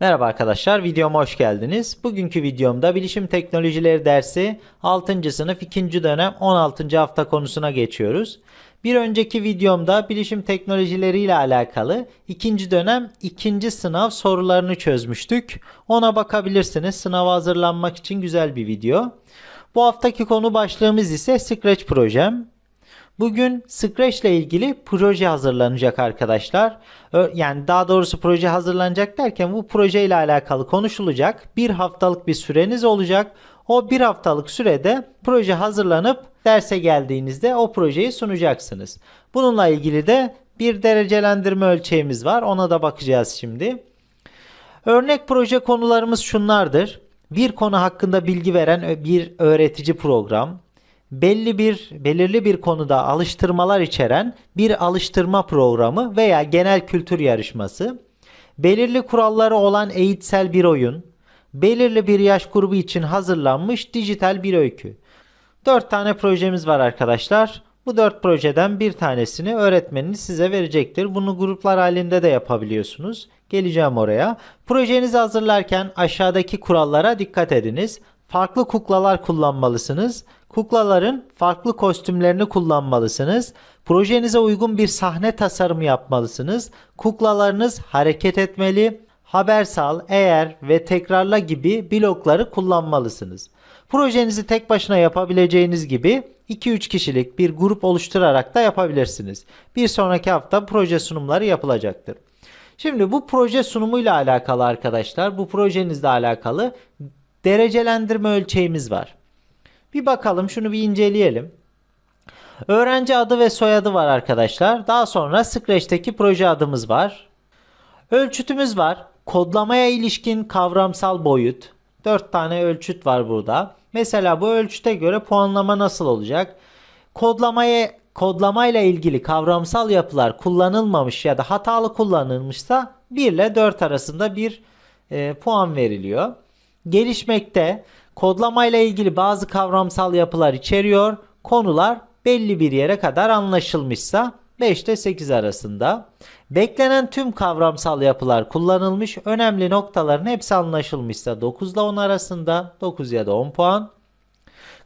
Merhaba arkadaşlar, videoma hoş geldiniz. Bugünkü videomda Bilişim Teknolojileri dersi 6. sınıf 2. dönem 16. hafta konusuna geçiyoruz. Bir önceki videomda bilişim teknolojileri ile alakalı 2. dönem 2. sınav sorularını çözmüştük. Ona bakabilirsiniz. Sınava hazırlanmak için güzel bir video. Bu haftaki konu başlığımız ise Scratch projem. Bugün Scratch ile ilgili proje hazırlanacak arkadaşlar. Yani daha doğrusu proje hazırlanacak derken bu proje ile alakalı konuşulacak. Bir haftalık bir süreniz olacak. O bir haftalık sürede proje hazırlanıp derse geldiğinizde o projeyi sunacaksınız. Bununla ilgili de bir derecelendirme ölçeğimiz var. Ona da bakacağız şimdi. Örnek proje konularımız şunlardır. Bir konu hakkında bilgi veren bir öğretici program, belli bir belirli bir konuda alıştırmalar içeren bir alıştırma programı veya genel kültür yarışması, belirli kuralları olan eğitsel bir oyun, belirli bir yaş grubu için hazırlanmış dijital bir öykü. 4 tane projemiz var arkadaşlar. Bu 4 projeden bir tanesini öğretmeniniz size verecektir. Bunu gruplar halinde de yapabiliyorsunuz. Geleceğim oraya. Projenizi hazırlarken aşağıdaki kurallara dikkat ediniz. Farklı kuklalar kullanmalısınız. Kuklaların farklı kostümlerini kullanmalısınız. Projenize uygun bir sahne tasarımı yapmalısınız. Kuklalarınız hareket etmeli. Habersal, eğer ve tekrarla gibi blokları kullanmalısınız. Projenizi tek başına yapabileceğiniz gibi 2-3 kişilik bir grup oluşturarak da yapabilirsiniz. Bir sonraki hafta proje sunumları yapılacaktır. Şimdi bu proje sunumuyla alakalı arkadaşlar, bu projenizle alakalı derecelendirme ölçeğimiz var. Bir bakalım şunu bir inceleyelim. Öğrenci adı ve soyadı var arkadaşlar. Daha sonra Scratch'teki proje adımız var. Ölçütümüz var. Kodlamaya ilişkin kavramsal boyut. 4 tane ölçüt var burada. Mesela bu ölçüte göre puanlama nasıl olacak? Kodlamaya kodlamayla ilgili kavramsal yapılar kullanılmamış ya da hatalı kullanılmışsa 1 ile 4 arasında bir e, puan veriliyor. Gelişmekte kodlamayla ilgili bazı kavramsal yapılar içeriyor. Konular belli bir yere kadar anlaşılmışsa 5 ile 8 arasında. Beklenen tüm kavramsal yapılar kullanılmış. Önemli noktaların hepsi anlaşılmışsa 9 ile 10 arasında 9 ya da 10 puan.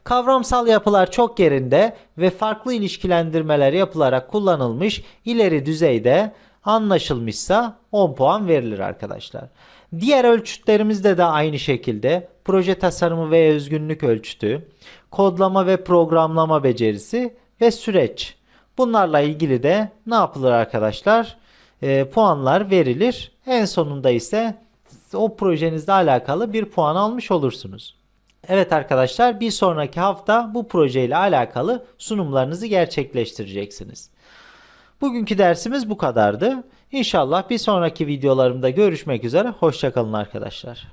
Kavramsal yapılar çok yerinde ve farklı ilişkilendirmeler yapılarak kullanılmış ileri düzeyde anlaşılmışsa 10 puan verilir arkadaşlar. Diğer ölçütlerimizde de aynı şekilde proje tasarımı ve özgünlük ölçütü, kodlama ve programlama becerisi ve süreç. Bunlarla ilgili de ne yapılır arkadaşlar? Ee, puanlar verilir. En sonunda ise o projenizle alakalı bir puan almış olursunuz. Evet arkadaşlar bir sonraki hafta bu projeyle alakalı sunumlarınızı gerçekleştireceksiniz. Bugünkü dersimiz bu kadardı. İnşallah bir sonraki videolarımda görüşmek üzere. Hoşçakalın arkadaşlar.